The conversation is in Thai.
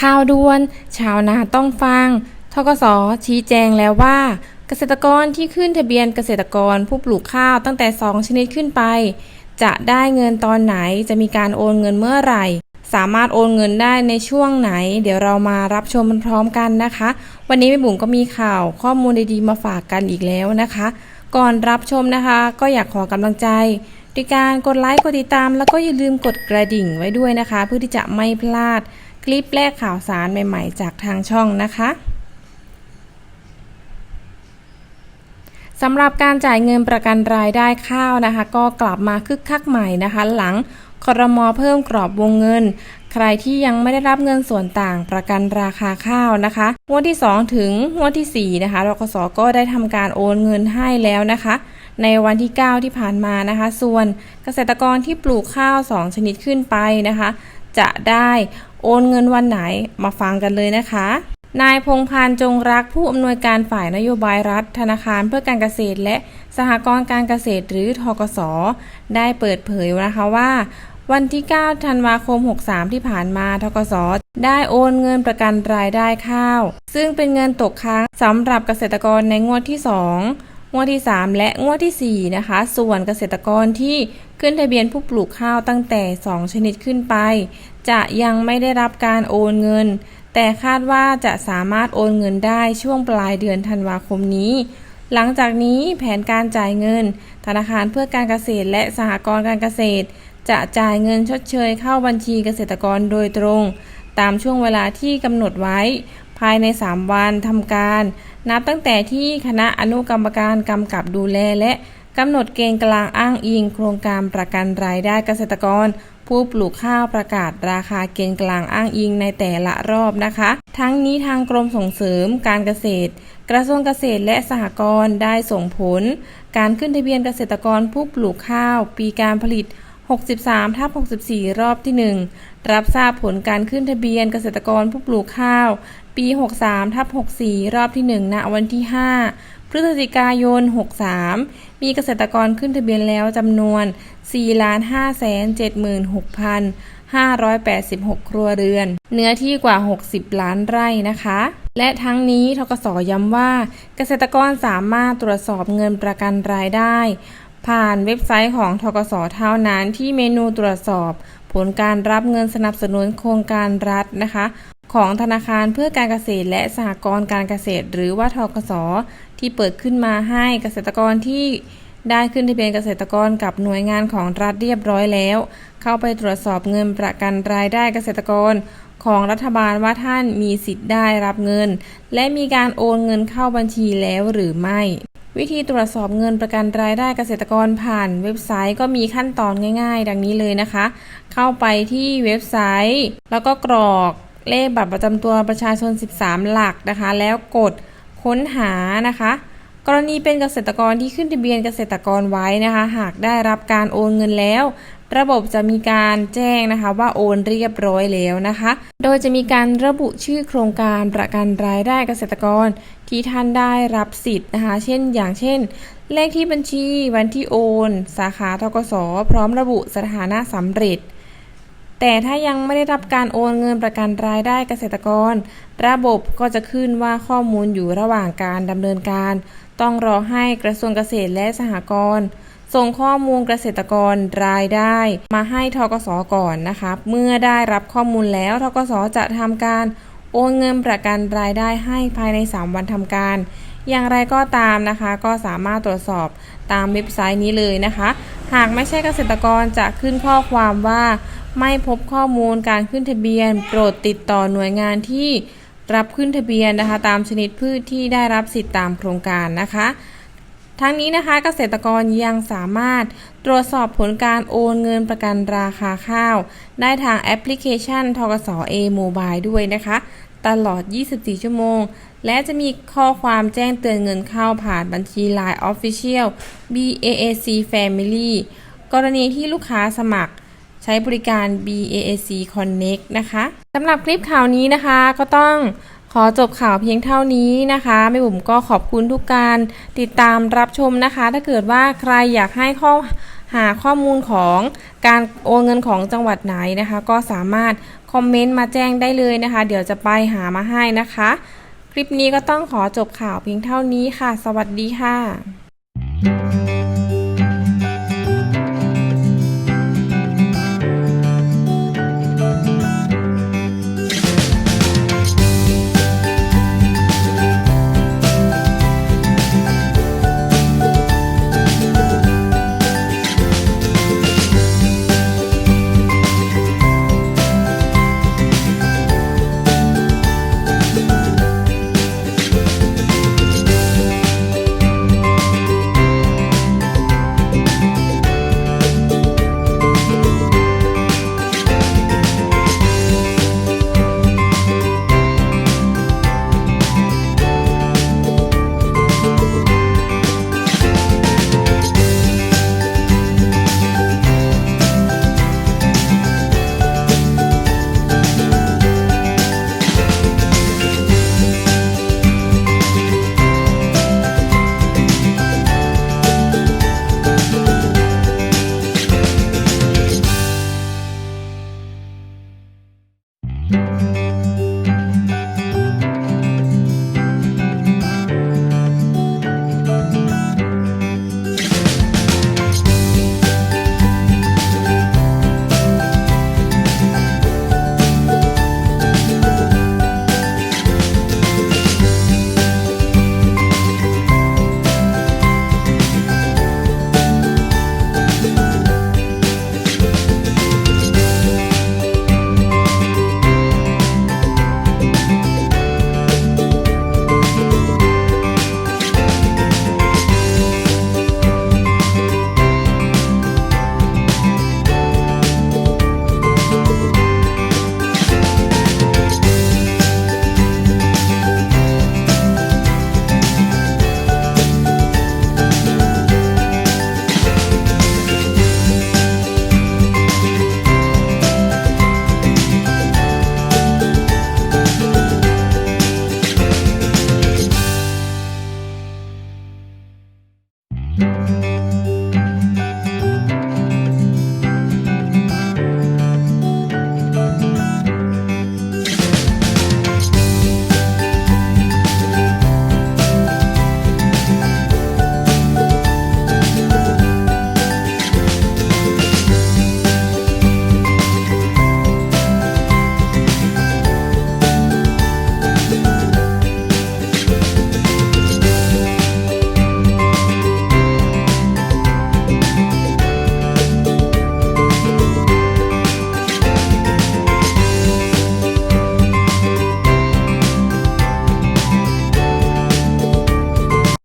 ข่าวด่วน ชาวนาต้องฟัง ทกสชี้แจงแล้วว่า เกษตรกรที่ขึ้นทะเบียนเกษตรกรผู้ปลูกข้าวตั้งแต่ 2 ชนิดขึ้นไป จะได้เงินตอนไหนจะมีการโอนเงินเมื่อไหร่ สามารถโอนเงินได้ในช่วงไหน เดี๋ยวเรามารับชมพร้อมกันนะคะ วันนี้แม่บุ๋มก็มีข่าวข้อมูลดีๆมาฝากกันอีกแล้วนะคะ ก่อนรับชมนะคะ ก็อยากขอกำลังใจด้วยการกดไลค์กดติดตาม แล้วก็อย่าลืมกดกระดิ่งไว้ด้วยนะคะ เพื่อที่จะไม่พลาด คลิปแรกข่าวสารใหม่ๆ จากทางช่องนะคะสำหรับการจ่ายเงินประกันรายได้ข้าวนะคะ ก็กลับมาคึกคักใหม่นะคะ หลังครมเพิ่มกรอบวงเงิน ใครที่ยังไม่ได้รับเงินส่วนต่างประกันราคาข้าวนะคะงวดที่ 2 ถึงงวดที่ 4 นะคะรกสก็ได้ทำการโอนเงินให้แล้วนะคะ ในวันที่ 9 ที่ผ่านมานะคะ ส่วนเกษตรกรที่ปลูกข้าว 2 ชนิดขึ้นไปนะคะ จะได้โอนเงินวันไหนมาฟังกันเลยนะคะ นายพงพานจงรักผู้อำนวยการฝ่ายนโยบายรัฐ ธนาคารเพื่อการเกษตร และสหกรณ์การเกษตรหรือทกส ได้เปิดเผยนะคะว่า วันที่ 9 ธันวาคม 63 ที่ผ่านมาทกส ได้โอนเงินประกันรายได้ข้าว ซึ่งเป็นเงินตกค้างสำหรับเกษตรกรในงวดที่ 2 งวดที่ 3 และงวดที่ 4 นะคะ ส่วนเกษตรกรที่ขึ้นทะเบียนผู้ปลูกข้าวตั้งแต่ 2 ชนิดขึ้นไป จะยังไม่ได้รับการโอนเงิน แต่คาดว่าจะสามารถโอนเงินได้ช่วงปลายเดือนธันวาคมนี้ หลังจากนี้แผนการจ่ายเงิน ธนาคารเพื่อการเกษตรและสหกรณ์การเกษตร จะจ่ายเงินชดเชยเข้าบัญชีเกษตรกรโดยตรง ตามช่วงเวลาที่กำหนดไว้ ภายใน 3 วันทำการ นับตั้งแต่ที่คณะอนุกรรมการกำกับดูแลและกำหนดเกณฑ์กลางอ้างอิง โครงการประกันรายได้เกษตรกร ผู้ปลูกข้าวประกาศราคาเกณฑ์กลางอ้างอิงในแต่ละรอบนะคะ ทั้งนี้ทางกรมส่งเสริมการเกษตร กระทรวงเกษตรและสหกรณ์ได้ส่งผล การขึ้นทะเบียนเกษตรกรผู้ปลูกข้าว ปีการผลิต 63ทับ64 รอบที่ 1 รับทราบผลการขึ้นทะเบียนเกษตรกรผู้ปลูกข้าว ปี 63ทับ64 รอบที่ 1 ณ วันที่ 5 พฤศจิกายน 63 มีเกษตรกรขึ้นทะเบียนแล้วจำนวน 4,576,586 ครัวเรือน เนื้อที่กว่า 60 ล้านไร่นะคะ และทั้งนี้ทกสย้ำว่าเกษตรกรสามารถตรวจสอบเงินประกันรายได้ ผ่านเว็บไซต์ของทกสเท่านั้นที่เมนูตรวจสอบ ผลการรับเงินสนับสนุนโครงการรัฐนะคะ ของธนาคารเพื่อการเกษตรและสหกรณ์การเกษตร หรือว่าทกสที่เปิดขึ้นมาให้เกษตรกรที่ได้ขึ้นทะเบียนเกษตรกรกับหน่วยงานของรัฐเรียบร้อยแล้ว เข้าไปตรวจสอบเงินประกันรายได้เกษตรกรของรัฐบาลว่าท่านมีสิทธิ์ได้รับเงิน และมีการโอนเงินเข้าบัญชีแล้วหรือไม่ วิธีตรวจสอบเงินประกันรายได้เกษตรกรผ่านเว็บไซต์ก็มีขั้นตอนง่าย ๆ ดังนี้เลยนะคะ เข้าไปที่เว็บไซต์ แล้วก็กรอกเลขบัตรประจำตัวประชาชน 13 หลักนะคะ แล้วกดค้นหานะคะ กรณีเป็นเกษตรกรที่ขึ้นทะเบียนเกษตรกรไว้นะคะ หากได้รับการโอนเงินแล้ว ระบบจะมีการแจ้งนะคะว่าโอนเรียบร้อยแล้วนะคะ โดยจะมีการระบุชื่อโครงการประกันรายได้เกษตรกร ที่ท่านได้รับสิทธิ์นะคะ เช่น อย่างเช่น เลขที่บัญชีวันที่โอน สาขาทกสพร้อมระบุสถานะสำเร็จแต่ถ้ายังไม่ได้รับการโอนเงินประกันรายได้เกษตรกร ระบบก็จะขึ้นว่าข้อมูลอยู่ระหว่างการดำเนินการ ต้องรอให้กระทรวงเกษตรและสหกรณ์ ส่งข้อมูลเกษตรกรรายได้ มาให้ทกสก่อนนะคะเมื่อได้รับข้อมูลแล้วทกสจะทำการโอนเงินประกันรายได้ให้ภายใน 3 วันทำการ อย่างไรก็ตามนะคะ ก็สามารถตรวจสอบตามเว็บไซต์นี้เลยนะคะ หากไม่ใช่เกษตรกรจะขึ้นข้อความว่า ไม่พบข้อมูลการขึ้นทะเบียน โปรดติดต่อหน่วยงานที่รับขึ้นทะเบียนนะคะ ตามชนิดพืชที่ได้รับสิทธิตามโครงการนะคะ ทั้งนี้นะคะเกษตรกรยังสามารถตรวจสอบผลการโอนเงินประกันราคาข้าว ได้ทางแอปพลิเคชันทกส A Mobile ด้วยนะคะ ตลอด 24 ชั่วโมง และจะมีข้อความแจ้งเตือนเงินเข้าผ่านบัญชี Line Official BAAC Family กรณีที่ลูกค้าสมัครใช้บริการ BAAC Connect นะคะสำหรับคลิปข่าวนี้นะคะก็ต้อง ขอจบข่าวเพียงเท่านี้นะคะแม่บุ๋มก็ขอบคุณทุกการติดตามรับชมนะคะ ถ้าเกิดว่าใครอยากให้ข้อหาข้อมูลของการโอนเงินของจังหวัดไหนนะคะ ก็สามารถคอมเมนต์มาแจ้งได้เลยนะคะ เดี๋ยวจะไปหามาให้นะคะ คลิปนี้ก็ต้องขอจบข่าวเพียงเท่านี้ค่ะ สวัสดีค่ะ